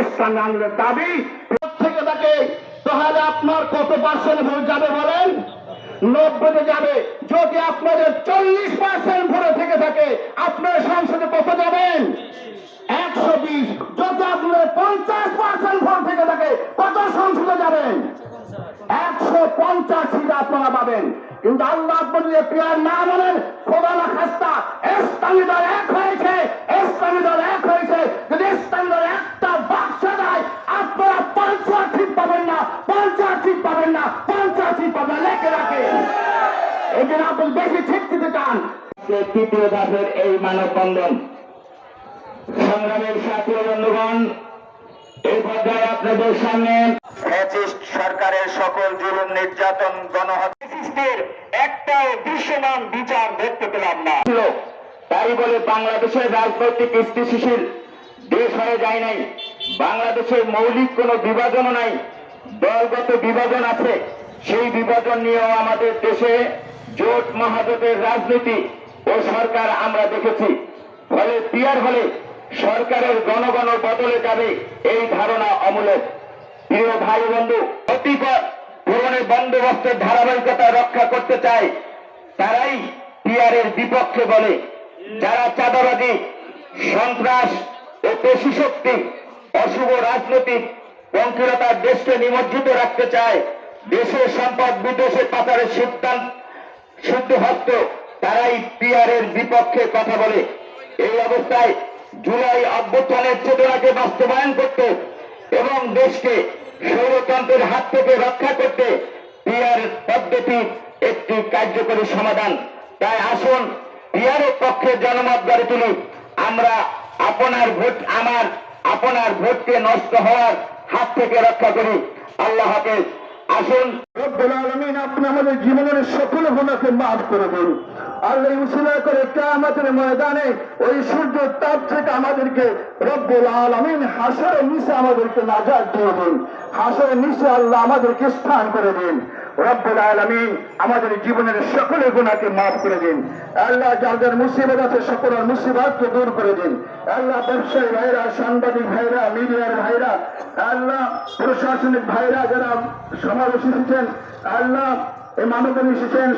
ইসলামী আন্দোলনের দাবি থেকে থাকে তাহলে আপনার কত পার্সেন্ট ভোট যাবে বলেন? নব্বইতে যাবে। যদি আপনাদের চল্লিশ পার্সেন্ট ভোটে থেকে থাকে, আপনার সংসদে কত যাবেন? একশো বিশ। যদি আপনাদের পঞ্চাশ পার্সেন্ট ভোট থেকে থাকে, কত সংসদে যাবেন? একশো পঞ্চাশ সিট আপনারা পাবেন। কিন্তু আল্লাহ বললে প্রিয়ার না বলেন খোদানা খাস্তা। লেখে রাখেন এই জন্য আপনি বেশি চান। তৃতীয় ধাপের এই সংগ্রামের বন্ধুগণ এই পর্যায়ে আপনাদের সামনে ফ্যাসিস্ট সরকারের সকল জুলুম, নির্যাতন একটাও দৃশ্যমান বিচার দেখতে পেলাম না। তাই বলে বাংলাদেশের রাজনৈতিক স্থিতিশীল, দেশ হয়ে যায় নাই। বাংলাদেশের মৌলিক কোনো বিভাজনও নাই। দলগত বিভাজন আছে। সেই বিভাজন নিয়েও আমাদের দেশে জোট মহাজোটের রাজনীতি ও সরকার আমরা দেখেছি। ফলে পিয়ার হলে সরকারের গণগণ বদলে যাবে এই ধারণা অমূলক। প্রিয় ভাই বন্ধু, অতিপর পুরনের বন্দোবস্তের ধারাবাহিকতা রক্ষা করতে চায়, তারাই পিয়ারের বিপক্ষে বলে। যারা চাঁদাবাদী সন্ত্রাস ও পেশি শক্তি, অশুভ রাজনৈতিক পঙ্কিলতার দেশকে নিমজ্জিত রাখতে চায় দেশের সম্পদ বিদেশে পাচারের সিদ্ধান্ত শুদ্ধ হস্ত, তারাই পিয়ারের বিপক্ষে কথা বলে। এই অবস্থায় জুলাই অভ্যুত্থানের চেতনাকে বাস্তবায়ন করতে এবং দেশকে সৌরতন্ত্রের হাত থেকে রক্ষা করতে পিয়ার পদ্ধতি একটি কার্যকরী সমাধান। তাই আসুন, পিয়ারের পক্ষে জনমত গড়ে তুলি। আমরা আপনার ভোট, আমার, আপনার ভোটকে নষ্ট হওয়ার হাত থেকে রক্ষা করি। আল্লাহ হাফেজ। আসুন। রব্বুল আলমিন, আপনি আমাদের জীবনের সকল গুণাকে মাফ করে দিন। আল্লাহ উসিলা করে ময়দানে ওই সূর্য তাপ থেকে আমাদেরকে রব্বুল হাসরের নিচে আমাদেরকে দিয়ে দিন। হাসরের নিচে আল্লাহ আমাদেরকে স্থান করে দিন। রব্বুল আমাদের জীবনের সকল গুণাকে মাফ করে দিন। আল্লাহ যাদের মুসিবত আছে, সকলের মুসিবতকে দূর করে দিন। আল্লাহ ব্যবসায়ী ভাইরা, সাংবাদিক ভাইরা, মিডিয়ার আল্লাহ প্রশাসনিক ভাইরা যারা সমাবেশ এসেছেন আল্লাহ এই মানবেন এসেছেন।